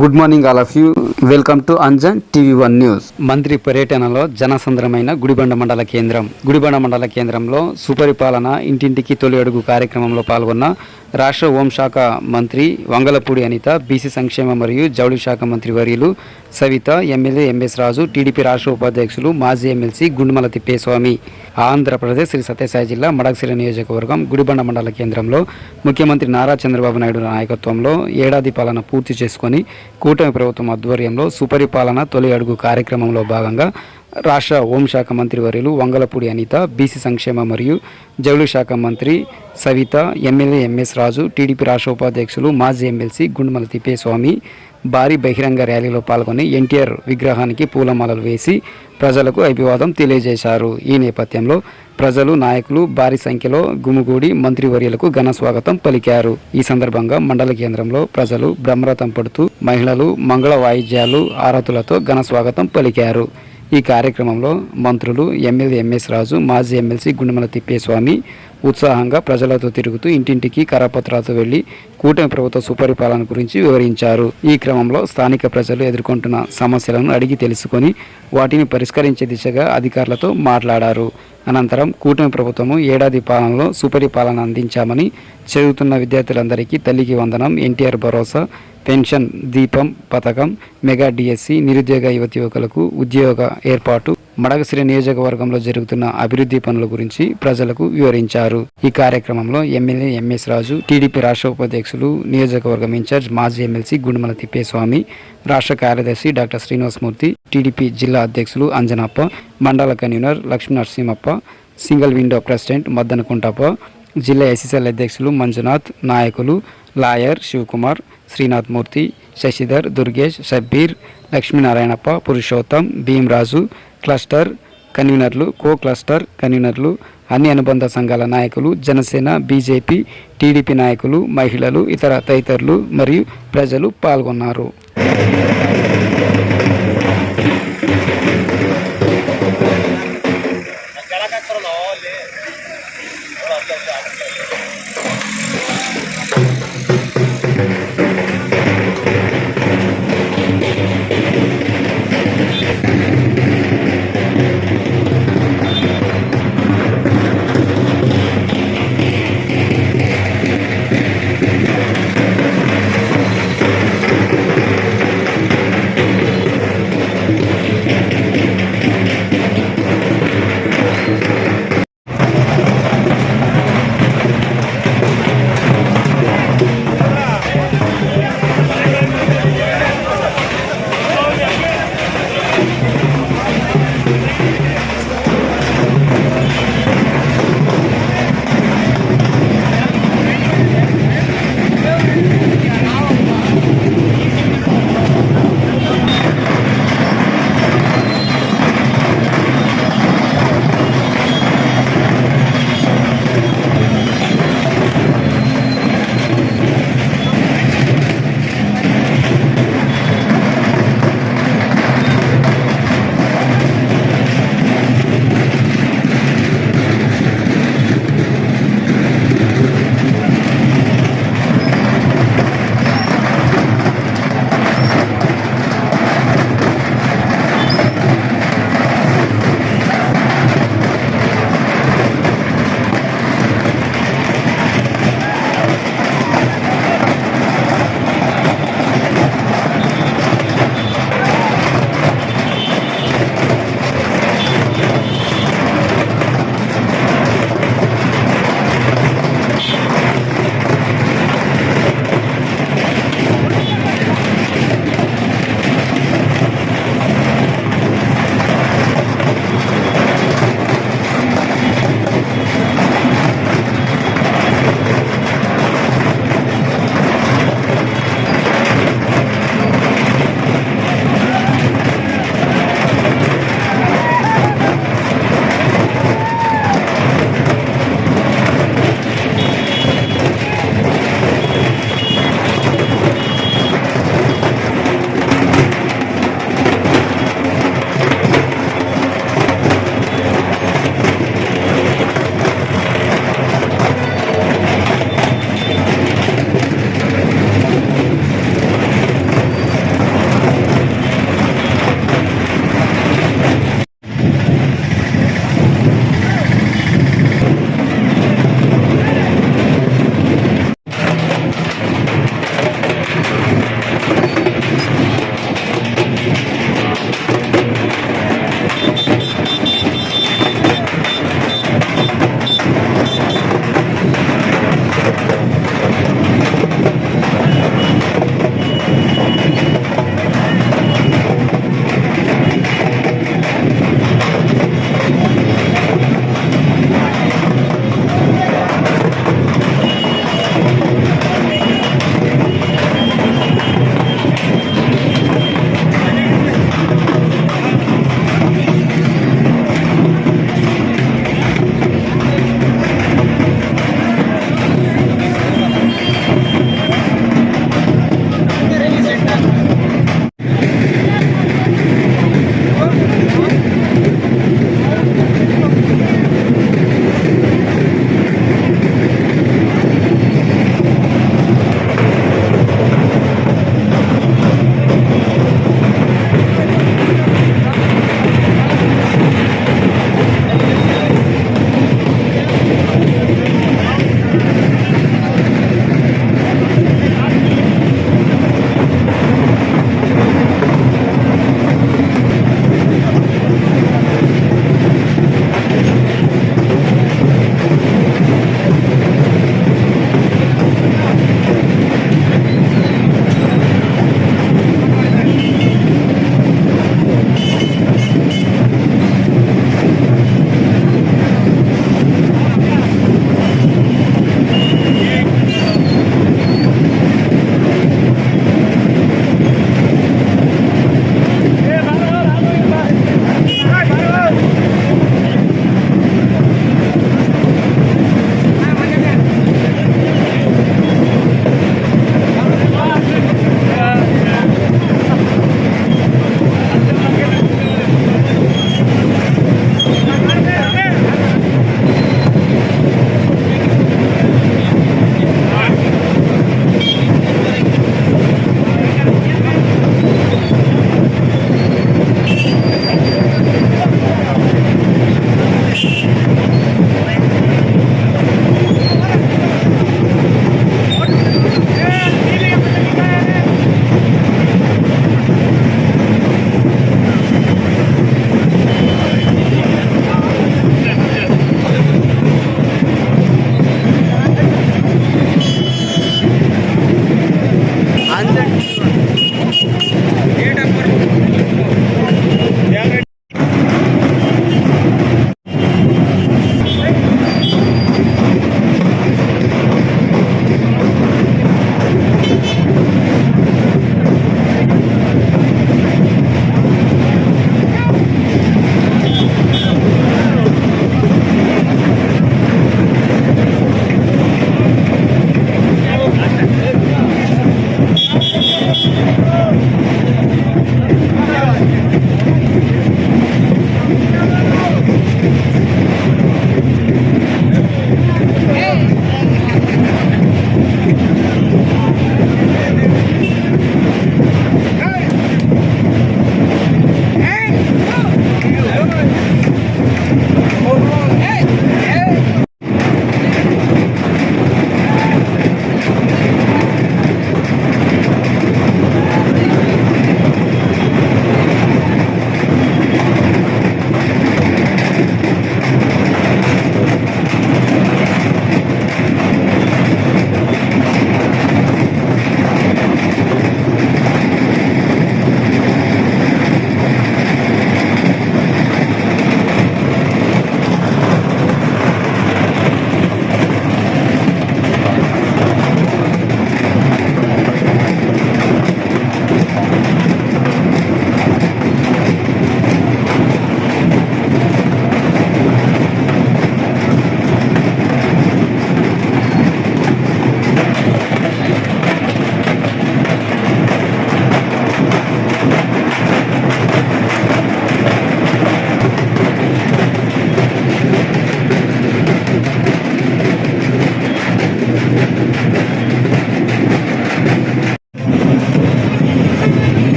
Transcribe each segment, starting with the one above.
Good morning all of you. Welcome to Anjan TV one news. మంత్రి పర్యటనలో జనసంద్రమైన గుడిబండ మండల కేంద్రం. గుడిబండ మండల కేంద్రంలో సుపరిపాలన ఇంటింటికి తొలి అడుగు కార్యక్రమంలో పాల్గొన్న రాష్ట్ర హోంశాఖ మంత్రి వంగలపూడి అనిత బీసీ సంక్షేమ మరియు జౌళి శాఖ మంత్రి వర్యులు Savitha MLA MS Raju TDP రాష్ట్ర ఉపాధ్యక్షులు మాజీ ఎమ్మెల్సీ గుండుమల తిప్పేస్వామి. ఆంధ్రప్రదేశ్ శ్రీ సత్యసాయి జిల్లా మడకసిర నియోజకవర్గం గుడిబండ మండల కేంద్రంలో ముఖ్యమంత్రి నారా చంద్రబాబు నాయుడు నాయకత్వంలో ఏడాది పాలన పూర్తి చేసుకొని కూటమి ప్రభుత్వం ఆధ్వర్యంలో సుపరిపాలన తొలి అడుగు కార్యక్రమంలో భాగంగా రాష్ట్ర హోంశాఖ మంత్రి వర్యులు వంగలపూడి అనిత బీసీ సంక్షేమ మరియు జౌళి శాఖ మంత్రి Savitha MLA MS Raju TDP రాష్ట్ర ఉపాధ్యక్షులు మాజీ ఎమ్మెల్సీ గుండుమల తిప్పేస్వామి భారీ బహిరంగ ర్యాలీలో పాల్గొని ఎన్టీఆర్ విగ్రహానికి పూలమాలలు వేసి ప్రజలకు అభివాదం తెలియజేశారు. ఈ నేపథ్యంలో ప్రజలు నాయకులు భారీ సంఖ్యలో గుమిగూడి మంత్రివర్యులకు ఘన స్వాగతం పలికారు. ఈ సందర్భంగా మండల కేంద్రంలో ప్రజలు బ్రహ్మరథం పడుతూ మహిళలు మంగళ వాయిద్యాలు ఆరతులతో ఘన స్వాగతం పలికారు. ఈ కార్యక్రమంలో మంత్రులు ఎమ్మెల్యే ఎంఎస్ రాజు మాజీ ఎమ్మెల్సీ గుండెమల తిప్పేస్వామి ఉత్సాహంగా ప్రజలతో తిరుగుతూ ఇంటింటికి కరపత్రాలతో వెళ్ళి కూటమి ప్రభుత్వ సుపరిపాలన గురించి వివరించారు. ఈ క్రమంలో స్థానిక ప్రజలు ఎదుర్కొంటున్న సమస్యలను అడిగి తెలుసుకొని వాటిని పరిష్కరించే దిశగా అధికారులతో మాట్లాడారు. అనంతరం కూటమి ప్రభుత్వము ఏడాది పాలనలో సుపరిపాలన అందించామని చదువుతున్న విద్యార్థులందరికీ తల్లికి వందనం ఎన్టీఆర్ భరోసా పెన్షన్ దీపం పథకం మెగా డిఎస్సి నిరుద్యోగ యువతి యువకులకు ఉద్యోగ ఏర్పాటు మడగసిరి నియోజకవర్గంలో జరుగుతున్న అభివృద్ధి పనుల గురించి ప్రజలకు వివరించారు. ఈ కార్యక్రమంలో ఎమ్మెల్యే ఎంఎస్ రాజు టీడీపీ రాష్ట్ర ఉపాధ్యక్షులు నియోజకవర్గం ఇన్ఛార్జ్ మాజీ ఎమ్మెల్సీ గుండుమల తిప్పేస్వామి రాష్ట్ర కార్యదర్శి డాక్టర్ శ్రీనివాసమూర్తి టీడీపీ జిల్లా అధ్యక్షులు అంజనప్ప మండల convenor Lakshmi Narasimhappa single window president Maddanakuntappa జిల్లా ఎస్ఎస్ఎల్ అధ్యక్షులు మంజునాథ్ నాయకులు లాయర్ శివకుమార్ శ్రీనాథ్ మూర్తి శశిధర్ దుర్గేష్ షబ్బీర్ లక్ష్మీనారాయణప్ప పురుషోత్తం భీమరాజు క్లస్టర్ కన్వీనర్లు కో క్లస్టర్ కన్వీనర్లు అన్ని అనుబంధ సంఘాల నాయకులు జనసేన బీజేపీ టీడీపీ నాయకులు మహిళలు ఇతర తదితరులు మరియు ప్రజలు పాల్గొన్నారు.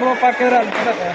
ரோப்பாக்கு ஒரு அல்பத்தை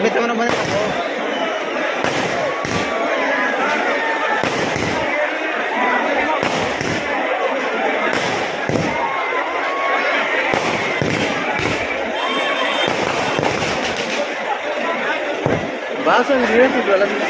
Una Vas a enviar tus balas.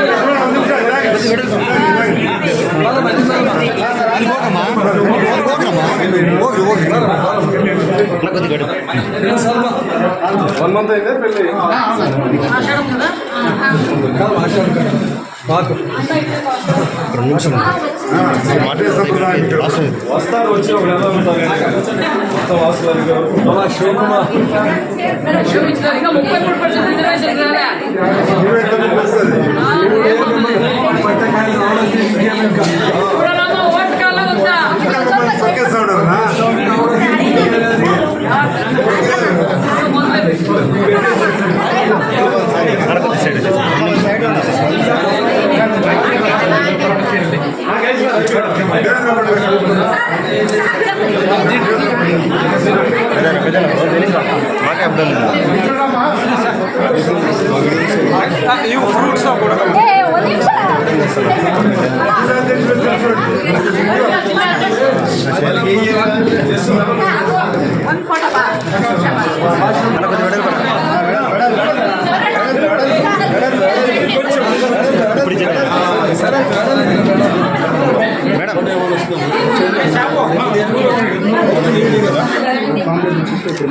ఇంకా ముప్పై మూడు పర్సెంట్ రిజర్వేషన్ రాలే చూడరామా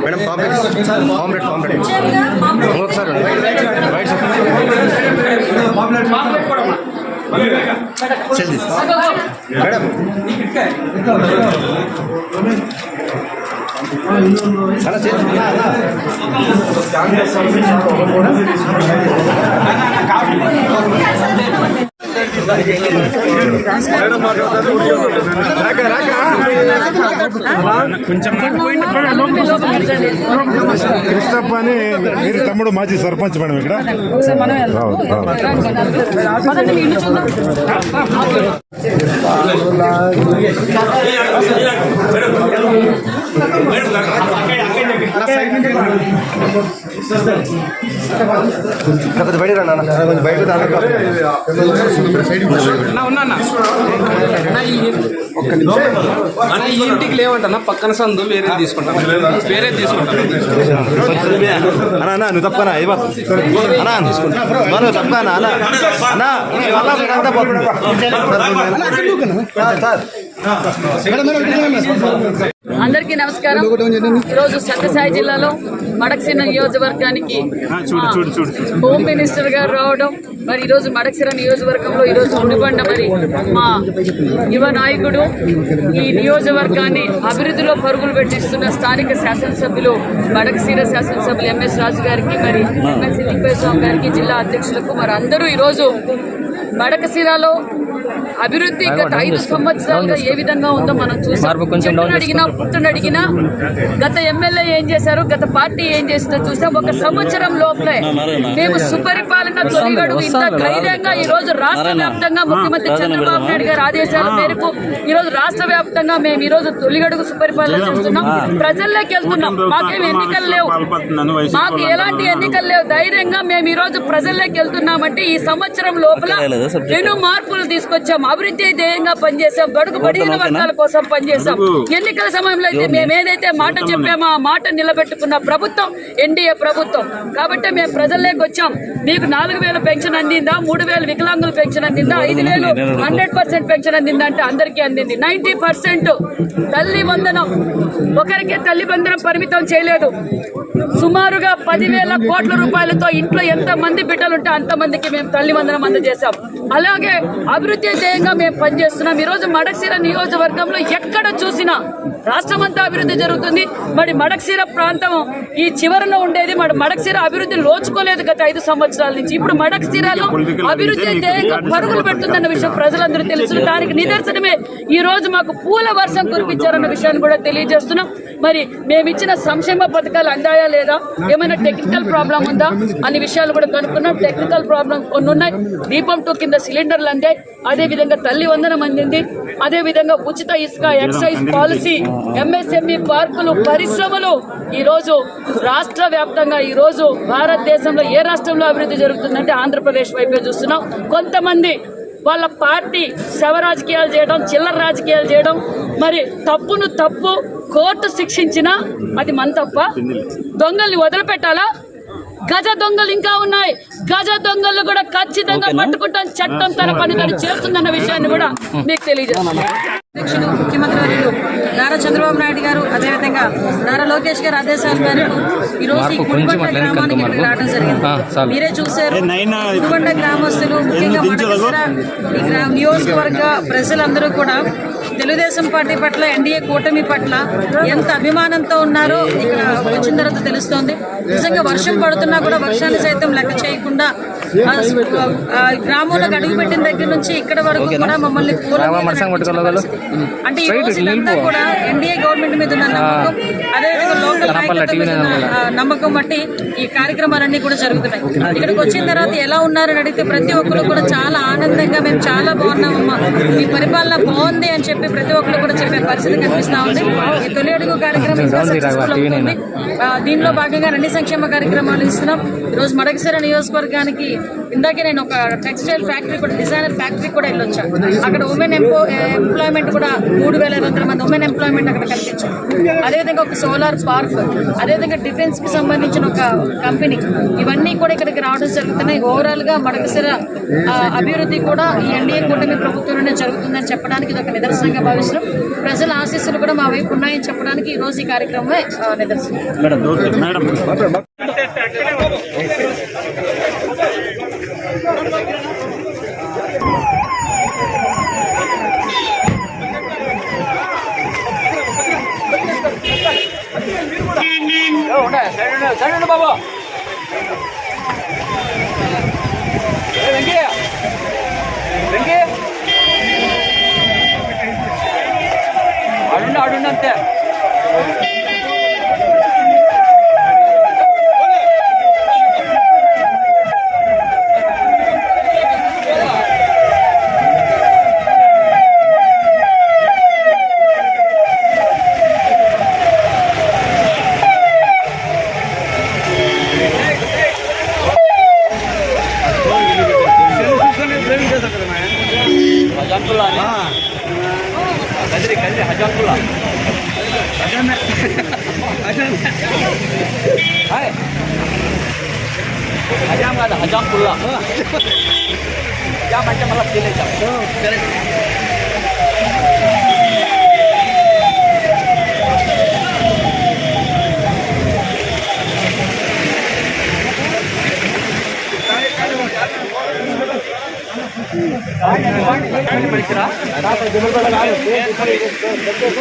మేడం పాంప్లెట్ పాంప్లెట్ పాంప్లెట్. ఇంకొకసారి వైట్ చెల్లి మేడం. అలా చేతి కృష్ణప్ప అని మీరు తమ్ముడు మాజీ సర్పంచ్ మేడం ఇక్కడ. మేడం కొంచెం బయట అన్న కొంచెం బయట ఈ ఇంటికి లేవంటన్నా పక్కన సందు వేరే తీసుకుంటాం. వేరే తీసుకుంటాం. అన్నా అన్నా నువ్వు తప్పనా ఇవ్వ. అన్నా నువ్వు తప్పనా అన్న అన్నా. అన్నా అంతా పోతుంది. సార్ అందరికీ నమస్కారం. ఈరోజు సత్యసాయి జిల్లాలో మడక్సిర నియోజకవర్గానికి హోమ్ మినిస్టర్ గారు రావడం మరి ఈరోజు మడక్సిర నియోజకవర్గంలో ఈరోజు ఉండిబండ మరి మా యువ నాయకుడు. ఈ నియోజకవర్గాన్ని అభివృద్ధిలో పరుగులు పెట్టిస్తున్న స్థానిక శాసనసభ్యులు మడక్సిర శాసనసభ్యులు ఎంఎస్ రాజు గారికి మరి తిప్పే స్వామి గారికి జిల్లా అధ్యక్షులకు మరి అందరూ ఈరోజు మడకశిరాలో అభివృద్ధి గత ఐదు సంవత్సరాలుగా ఏ విధంగా ఉందో మనం చూసాం. అడిగినా పుట్టును అడిగినా గత ఎమ్మెల్యే ఏం చేశారు? గత పార్టీ ఏం చేసిందో చూసాం. ఒక సంవత్సరం లోపలే మేము సుపరిపాలన తొలిగడుగు ఇంత ధైర్యంగా ఈ రోజు రాష్ట్ర వ్యాప్తంగా ముఖ్యమంత్రి చంద్రబాబు నాయుడు గారి ఆదేశాల మేరకు ఈ రోజు రాష్ట్ర వ్యాప్తంగా మేము ఈ రోజు తొలిగడుగు సుపరిపాలన చేస్తున్నాం. ప్రజల్లోకి వెళ్తున్నాం. మాకేం ఎన్నికలు లేవు. మాకు ఎలాంటి ఎన్నికలు లేవు. ధైర్యంగా మేము ఈ రోజు ప్రజల్లోకి వెళ్తున్నామంటే ఈ సంవత్సరం లోపల ఎన్నో మార్పులు తీసుకొచ్చాం. అభివృద్ధి ధ్యేయంగా పనిచేసాం బడుగు బడిగిన వర్గాల కోసం పనిచేసాం ఎన్నికల సమయంలో అయితే మేము ఏదైతే మాట చెప్పామో ఆ మాట నిలబెట్టుకున్న ప్రభుత్వం ఎన్డీఏ ప్రభుత్వం. కాబట్టి మేము ప్రజల్లోకి వచ్చాం. మీకు నాలుగు వేల పెన్షన్ అందిందా? మూడు వేలు వికలాంగుల పెన్షన్ అందిందా? ఐదు వేలు హండ్రెడ్ పర్సెంట్ పెన్షన్ అందిందా అంటే అందరికీ అందింది. నైన్టీ పర్సెంట్ తల్లి వందనం. ఒకరికే తల్లి వందనం పరిమితం చేయలేదు. సుమారుగా పదివేల కోట్ల రూపాయలతో ఇంట్లో ఎంత మంది బిడ్డలు ఉంటే అంతమందికి మేము తల్లి వందనం అందజేశాం. అలాగే అభివృద్ధి ధ్యేయంగా మేము పనిచేస్తున్నాం. ఈ రోజు మడక్సీర నియోజకవర్గంలో ఎక్కడ చూసినా రాష్ట్రం అంతా అభివృద్ధి జరుగుతుంది. మరి మడక్సీర ప్రాంతం ఈ చివరలో ఉండేది. మరి మడక్సీర అభివృద్ధి లోచుకోలేదు గత ఐదు సంవత్సరాల నుంచి. ఇప్పుడు మడక్సీరలో అభివృద్ధి ధ్యేయంగా పరుగులు పెడుతుందన్న విషయం ప్రజలందరూ తెలుసు. దానికి నిదర్శనమే ఈ రోజు మాకు పూల వర్షం కురిపించారన్న విషయాన్ని కూడా తెలియజేస్తున్నాం. మరి మేము ఇచ్చిన సంక్షేమ పథకాలు అందాయా లేదా? ఏమైనా టెక్నికల్ ప్రాబ్లం ఉందా? అనే విషయాలు కూడా కనుక్కున్నాం. టెక్నికల్ ప్రాబ్లం కొన్ని ఉన్నాయి. దీపం టూ కింద సిలిండర్లు అందాయి. అదే విధంగా తల్లి వందనం అందింది. అదే విధంగా ఉచిత ఇసుక ఎక్సైజ్ పాలసీ ఎంఎస్ఎంఈ పార్కులు పరిశ్రమలు. ఈ రోజు రాష్ట్ర వ్యాప్తంగా ఈ రోజు భారతదేశంలో ఏ రాష్ట్రంలో అభివృద్ధి జరుగుతుందంటే ఆంధ్రప్రదేశ్ వైపే చూస్తున్నాం. కొంతమంది వాళ్ళ పార్టీ శవ రాజకీయాలు చేయడం చిల్లర రాజకీయాలు చేయడం మరి తప్పును తప్పు కోర్టు శిక్షించినా అది మన తప్ప. దొంగల్ని వదిలిపెట్టాలా? గజ దొంగలు ఇంకా ఉన్నాయి. గజ దొంగలు కూడా ఖచ్చితంగా పట్టుకుంటాం చట్టం తన పని తను చేస్తుందన్న విషయాన్ని కూడా మీకు తెలియజేస్తున్నాను. అధ్యక్షులు ముఖ్యమంత్రి నారా చంద్రబాబు నాయుడు గారు అదేవిధంగా నారా లోకేష్ గారు ఆదేశాల మేరకు ఈ రోజు ఈ గుడిబండ గ్రామానికి ఇక్కడికి రావడం జరిగింది. మీరే చూశారు. గుడిబండ గ్రామస్తులు ముఖ్యంగా నియోజకవర్గ ప్రజలందరూ కూడా తెలుగుదేశం పార్టీ పట్ల ఎన్డీఏ కూటమి పట్ల ఎంత అభిమానంతో ఉన్నారో ఇక్కడ వచ్చిన తర్వాత తెలుస్తోంది. నిజంగా వర్షం పడుతున్నా కూడా వర్షాన్ని సైతం లెక్క చేయకుండా గ్రామంలో అడుగు పెట్టిన దగ్గర నుంచి ఇక్కడ వరకు కూడా మమ్మల్ని. అంటే ఈ రోజు కూడా ఎన్డీఏ గవర్నమెంట్ మీద ఉన్న నమ్మకం అదేవిధంగా లోకల్ నమ్మకం బట్టి ఈ కార్యక్రమాలన్నీ కూడా జరుగుతున్నాయి. ఇక్కడికి వచ్చిన తర్వాత ఎలా ఉన్నారని అడిగితే ప్రతి ఒక్కరు కూడా చాలా ఆనందంగా మేము చాలా బాగున్నామమ్మా మీ పరిపాలన బాగుంది అని చెప్పి ప్రతి ఒక్కరు కూడా చెప్పే పరిస్థితి కనిపిస్తా ఉంది. ఈ తొలి అడుగు కార్యక్రమం ఇంకా సక్సెస్ఫుల్ అవుతుంది. దీనిలో భాగంగా అన్ని సంక్షేమ కార్యక్రమాలు ఇస్తున్నాం. ఈ రోజు మడకసిర నియోజకవర్గానికి ఇందాకే నేను ఒక టెక్స్టైల్ ఫ్యాక్టరీ కూడా డిజైనర్ ఫ్యాక్టరీ కూడా వెళ్ళొచ్చాను అక్కడ ఉమెన్ ఎంపో ఎంప్లాయ్మెంట్ కూడా మూడు వేల ఐదు వందల మంది ఉమెన్ ఎంప్లాయ్మెంట్ అక్కడ కల్పించారు. అదేవిధంగా ఒక సోలార్ పార్క్ అదేవిధంగా డిఫెన్స్కి సంబంధించిన ఒక కంపెనీ ఇవన్నీ కూడా ఇక్కడికి రావడం జరుగుతున్నాయి. ఓవరాల్గా మడకసిర అభివృద్ధి కూడా ఈ ఎన్డీఏ కూటమి ప్రభుత్వంలోనే జరుగుతుందని చెప్పడానికి ఇది ఒక నిదర్శనంగా భావిస్తున్నాం. ప్రజల ఆశీస్సులు కూడా మా వైపు ఉన్నాయని చెప్పడానికి ఈ రోజు ఈ కార్యక్రమమే ఆ, నిదర్శనం బాబు వెంకయ్య వెంకయ్య అడుండి అడుండి ¿Qué?